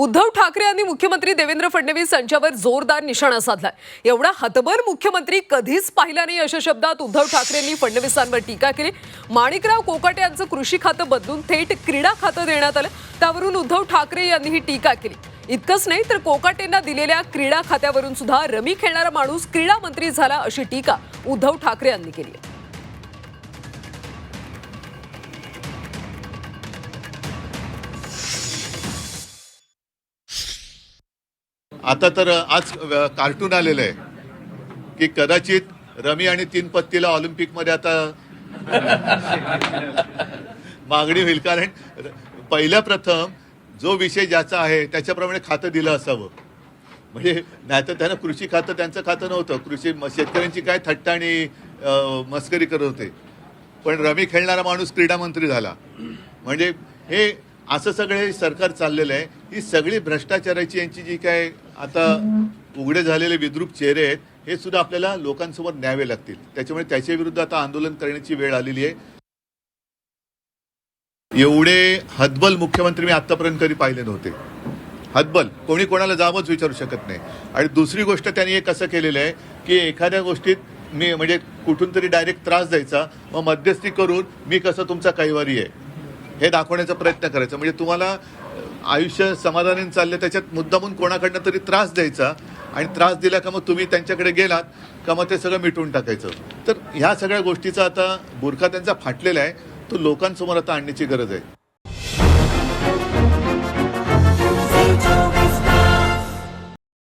उद्धव ठाकरे यांनी मुख्यमंत्री देवेंद्र फडणवीस यांच्यावर जोरदार निशाणा साधलाय. एवढा हतबर मुख्यमंत्री कधीच पाहिला नाही अशा शब्दात उद्धव ठाकरेंनी फडणवीसांवर टीका केली. माणिकराव कोकाटे यांचं कृषी खातं बदलून थेट क्रीडा खातं देण्यात आलं. त्यावरून उद्धव ठाकरे यांनी ही टीका केली. इतकंच नाही तर कोकाटेंना दिलेल्या क्रीडा खात्यावरून सुद्धा रमी खेळणारा माणूस क्रीडा मंत्री झाला अशी टीका उद्धव ठाकरे यांनी केली आहे. आता तर आज कार्टून आलेलं आहे. की कदाचित रमी आणि तीन पत्तीला ऑलिम्पिकमध्ये आता मागणी होईल. कारण र- पहिल्या प्रथम जो विषय ज्याचा आहे त्याच्याप्रमाणे खातं दिलं असावं. म्हणजे नाहीतर त्यानं कृषी खातं त्यांचं खातं नव्हतं. कृषी म- शेतकऱ्यांची काय थट्टा आणि मस्करी करत होते. पण रमी खेळणारा माणूस क्रीडा मंत्री झाला. म्हणजे हे असं सगळे सरकार चाललेलं आहे. ही सगळी भ्रष्टाचाराची यांची जी काय आता उघडे झालेले विद्रूप चेहरे आहेत हे सुद्धा आपल्याला लोकांसमोर न्यावे लागतील. त्याच्यामुळे त्याच्या विरुद्ध आता आंदोलन करण्याची वेळ आलेली आहे. एवढे हतबल मुख्यमंत्री मी आतापर्यंत कधी पाहिले नव्हते. हतबल. कोणी कोणाला जामच विचारू शकत नाही. आणि दुसरी गोष्ट त्यांनी एक कसं केलेलं आहे की एखाद्या गोष्टीत मी म्हणजे कुठून तरी डायरेक्ट त्रास द्यायचा मग मध्यस्थी करून मी कसं तुमचा कैवारी आहे? हे दाखवण्याचा प्रयत्न करायचा. म्हणजे तुम्हाला आयुष्य समाधानाने चाललं त्याच्यात मुद्दामून कोणाकडनं तरी त्रास द्यायचा आणि त्रास दिला का मग तुम्ही त्यांच्याकडे गेलात का मग ते सगळं मिटवून टाकायचं? तर ह्या सगळ्या गोष्टीचा आता बुरखा त्यांचा फाटलेला आहे. तो लोकांसमोर आता आणण्याची गरज आहे.